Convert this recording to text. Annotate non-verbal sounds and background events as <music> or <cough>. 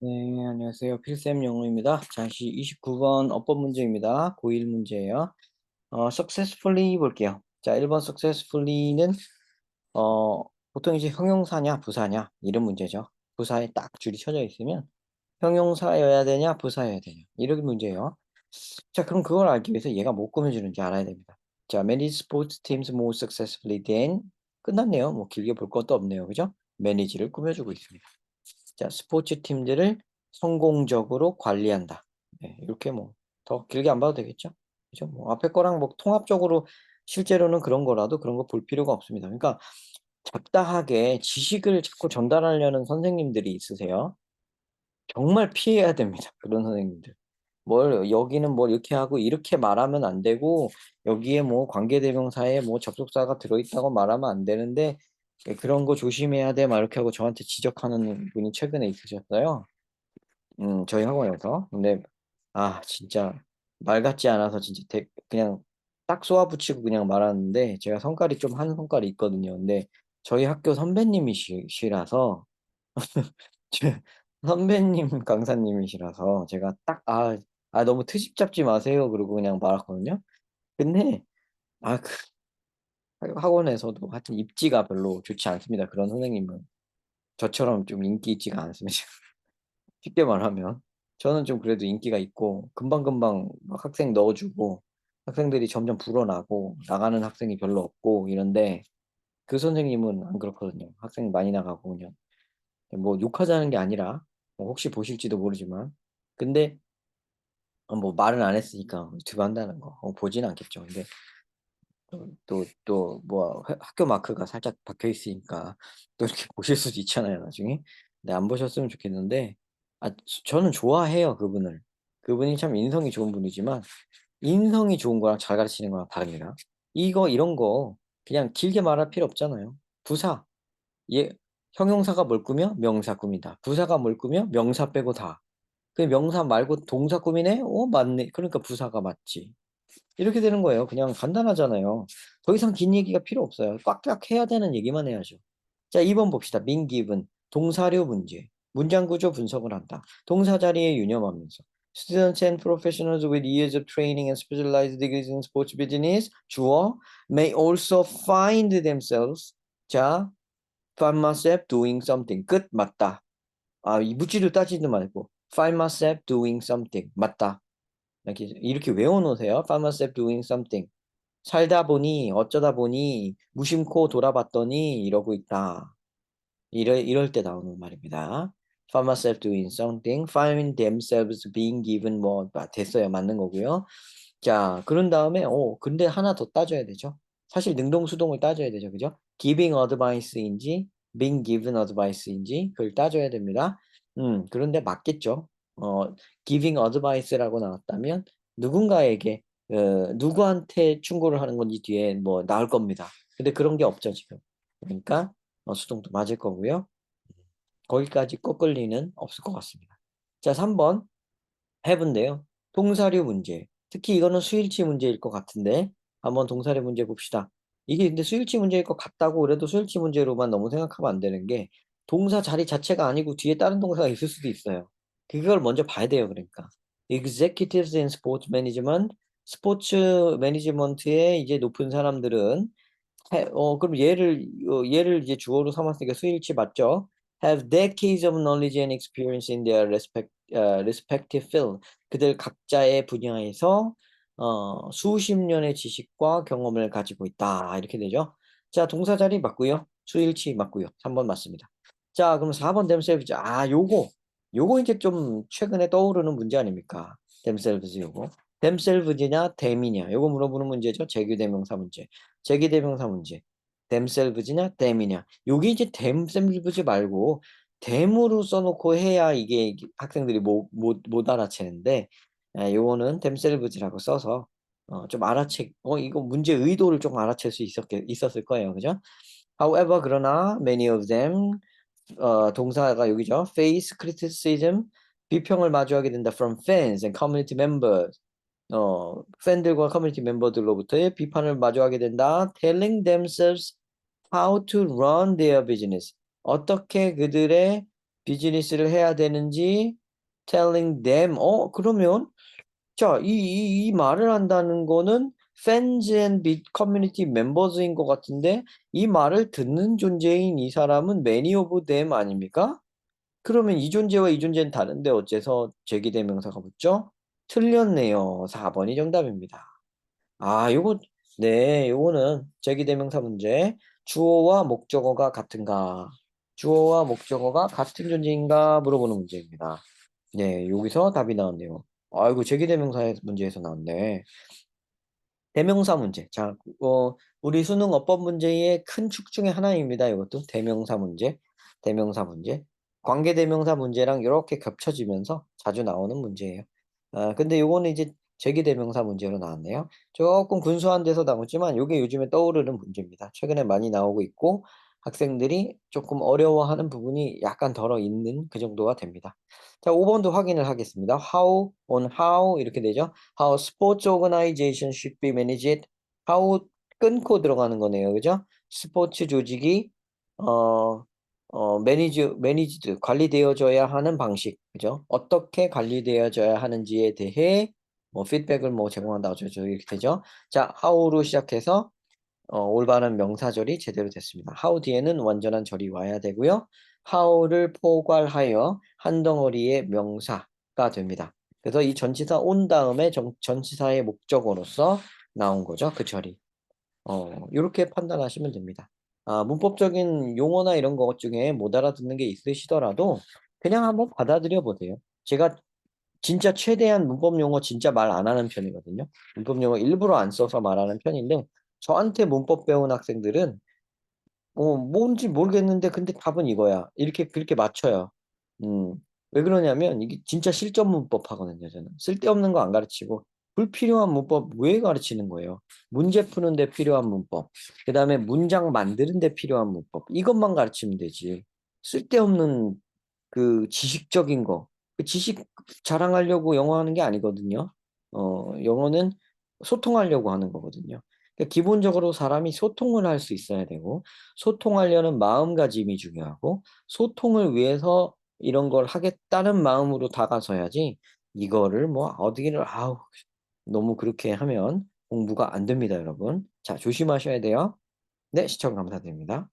네, 안녕하세요. 필쌤 영어입니다. 자시 29번 어법 문제입니다. 고1 문제예요. 어, successfully 볼게요. 자, 1번 successfully는 어, 보통 이제 형용사냐 부사냐 이런 문제죠. 부사에 딱 줄이 쳐져 있으면 형용사여야 되냐 부사여야 되냐 이런 문제예요. 자, 그럼 그걸 알기 위해서 얘가 뭐 꾸며주는지 알아야 됩니다. 자, many sports teams more successfully than 끝났네요. 뭐 길게 볼 것도 없네요. 그죠? 매니지를 꾸며주고 있습니다. 자, 스포츠 팀들을 성공적으로 관리한다. 네, 이렇게 뭐 더 길게 안 봐도 되겠죠? 그죠? 뭐 앞에 거랑 뭐 통합적으로 실제로는 그런 거라도 그런 거 볼 필요가 없습니다. 그러니까 잡다하게 지식을 자꾸 전달하려는 선생님들이 있으세요. 정말 피해야 됩니다. 그런 선생님들. 뭘 여기는 뭘 이렇게 하고 이렇게 말하면 안 되고 여기에 뭐 관계 대명사에 뭐 접속사가 들어있다고 말하면 안 되는데 예, 그런 거 조심해야 돼 막 이렇게 하고 저한테 지적하는 분이 최근에 있으셨어요. 음, 저희 학원에서. 근데 아 진짜 말 같지 않아서 진짜 대, 그냥 딱 쏘아붙이고 그냥 말하는데 제가 성깔이 좀 한 성깔이 있거든요. 근데 저희 학교 선배님이시라서 <laughs> 제 선배님 강사님이시라서 제가 딱 아, 아 너무 트집 잡지 마세요 그러고 그냥 말았거든요. 근데 아 그 학원에서도 하여튼 입지가 별로 좋지 않습니다. 그런 선생님은 저처럼 좀 인기 있지가 않습니다. <laughs> 쉽게 말하면 저는 좀 그래도 인기가 있고 금방금방 막 학생 넣어주고 학생들이 점점 불어나고 나가는 학생이 별로 없고 이런데 그 선생님은 안 그렇거든요. 학생 많이 나가고 그냥 뭐 욕하자는 게 아니라 뭐 혹시 보실지도 모르지만 근데 어, 뭐 말은 안 했으니까 유튜브 한다는 거 어, 보진 않겠죠. 근데 또 또 뭐 학교 마크가 살짝 박혀 있으니까 또 이렇게 <laughs> 보실 수도 있잖아요, 나중에. 근데 안 보셨으면 좋겠는데 아 저는 좋아해요, 그분을. 그분이 참 인성이 좋은 분이지만 인성이 좋은 거랑 잘 가르치는 거랑 다릅니다. 이거 이런 거 그냥 길게 말할 필요 없잖아요. 부사. 예, 형용사가 뭘 꾸며? 명사 꾸민다. 부사가 뭘 꾸며? 명사 빼고 다. 그 명사 말고 동사 꾸미네? 어, 맞네. 그러니까 부사가 맞지. 이렇게 되는 거예요. 그냥 간단하잖아요. 더 이상 긴 얘기가 필요 없어요. 꽉꽉 해야 되는 얘기만 해야죠. 자, 2번 봅시다. given. 동사료 문제. 문장 구조 분석을 한다. 동사 자리에 유념하면서. Students and professionals with years of training and specialized degrees in sports business, 주어, may also find themselves, 자, find myself doing something. 끝, 맞다. 아, 이 묻지도 따지도 말고, find myself doing something. 맞다. 이렇게, 이렇게 외워놓으세요. find myself doing something. 살다 보니, 어쩌다 보니, 무심코 돌아봤더니, 이러고 있다. 이럴, 이럴 때 나오는 말입니다. find myself doing something, find themselves being given 뭐 아, 됐어요. 맞는 거고요. 자, 그런 다음에 어 근데 하나 더 따져야 되죠. 사실 능동 수동을 따져야 되죠. 그죠? giving advice인지 being given advice인지 그걸 따져야 됩니다. 음, 그런데 맞겠죠. 어, giving advice라고 나왔다면 누군가에게 어, 누구한테 충고를 하는 건지 뒤에 뭐 나올 겁니다. 근데 그런 게 없죠, 지금. 그러니까 어, 수동도 맞을 거고요. 거기까지 거끌리는 없을 것 같습니다. 자, 3번 해본데요. 동사류 문제. 특히 이거는 수일치 문제일 것 같은데 한번 동사류 문제 봅시다. 이게 근데 수일치 문제일 것 같다고 그래도 수일치 문제로만 너무 생각하면 안 되는 게 동사 자리 자체가 아니고 뒤에 다른 동사가 있을 수도 있어요. 그걸 먼저 봐야 돼요. 그러니까 executives in sports management 스포츠 매니지먼트에 이제 높은 사람들은 해, 어 그럼 얘를 어, 얘를 이제 주어로 삼았으니까 수일치 맞죠? have decades of knowledge and experience in their respect, uh, respective field. 그들 각자의 분야에서 어, 수십 년의 지식과 경험을 가지고 있다. 이렇게 되죠. 자, 동사 자리 맞고요. 수일치 맞고요. 3번 맞습니다. 자, 그럼 4번 themselves. 아, 요거. 요거 이제 좀 최근에 떠오르는 문제 아닙니까? themselves 요거. themselves냐, them이냐. 요거 물어보는 문제죠. 재규대명사 문제. 재규대명사 문제. themselves냐, them이냐. 여기 이제 themselves 말고 them으로 써놓고 해야 이게 학생들이 못, 못, 못 알아채는데 에, 요거는 themselves라고 써서 어, 좀 알아채, 어, 이거 문제 의도를 좀 알아챌 수 있었게, 있었을 거예요. 그죠? However, 그러나 many of them 어, 동사가 여기죠. face criticism 비평을 마주하게 된다 from fans and community members 어, 팬들과 커뮤니티 멤버들로부터의 비판을 마주하게 된다. telling themselves how to run their business. 어떻게 그들의 비즈니스를 해야 되는지 telling them 어 그러면 자, 이, 이, 이 말을 한다는 거는 fans community members인 것 같은데 이 말을 듣는 존재인 이 사람은 many of 아닙니까? 그러면 이 존재와 이 존재는 다른데 어째서 제기대명사가 붙죠? 틀렸네요. 4번이 정답입니다. 아, 요거 네, 요거는 제기대명사 문제. 주어와 목적어가 같은가? 주어와 목적어가 같은 존재인가 물어보는 문제입니다. 네, 여기서 답이 나왔네요. 아이고, 제기대명사 문제에서 나왔네. 대명사 문제. 자, 어, 우리 수능 어법 문제의 큰 축 중에 하나입니다. 이것도 대명사 문제, 대명사 문제. 관계 대명사 문제랑 이렇게 겹쳐지면서 자주 나오는 문제예요. 아, 근데 요거는 이제 제기 대명사 문제로 나왔네요. 조금 군수한 데서 나오지만 요게 요즘에 떠오르는 문제입니다. 최근에 많이 나오고 있고 학생들이 조금 어려워하는 부분이 약간 덜어 있는 그 정도가 됩니다. 자, 5번도 확인을 하겠습니다. How on how 이렇게 되죠. How sports organization should be managed. How 끊고 들어가는 거네요. 그죠? 스포츠 조직이 어, 어, 매니지, 매니지드, 관리되어져야 하는 방식, 그죠? 어떻게 관리되어져야 하는지에 대해 뭐 피드백을 뭐 제공한다고 저 이렇게 되죠. 자, how로 시작해서 어, 올바른 명사절이 제대로 됐습니다. how 뒤에는 완전한 절이 와야 되고요. how를 포괄하여 한 덩어리의 명사가 됩니다. 그래서 이 전치사 온 다음에 정, 전치사의 목적어로서 나온 거죠. 그 절이. 어, 이렇게 판단하시면 됩니다. 아, 문법적인 용어나 이런 것 중에 못 알아듣는 게 있으시더라도 그냥 한번 받아들여 보세요. 제가 진짜 최대한 문법 용어 진짜 말 안 하는 편이거든요. 문법 용어 일부러 안 써서 말하는 편인데 저한테 문법 배운 학생들은 어, 뭔지 모르겠는데 근데 답은 이거야. 이렇게 그렇게 맞춰요. 음, 왜 그러냐면 이게 진짜 실전 문법 하거든요. 저는 쓸데없는 거 안 가르치고 불필요한 문법 왜 가르치는 거예요? 문제 푸는데 필요한 문법, 그 다음에 문장 만드는데 필요한 문법 이것만 가르치면 되지. 쓸데없는 그 지식적인 거, 그 지식 자랑하려고 영어 하는 게 아니거든요. 어, 영어는 소통하려고 하는 거거든요. 그러니까 기본적으로 사람이 소통을 할 수 있어야 되고 소통하려는 마음가짐이 중요하고 소통을 위해서 이런 걸 하겠다는 마음으로 다가서야지 이거를 뭐 어디를 아우 너무 그렇게 하면 공부가 안 됩니다, 여러분. 자, 조심하셔야 돼요. 네, 시청 감사드립니다.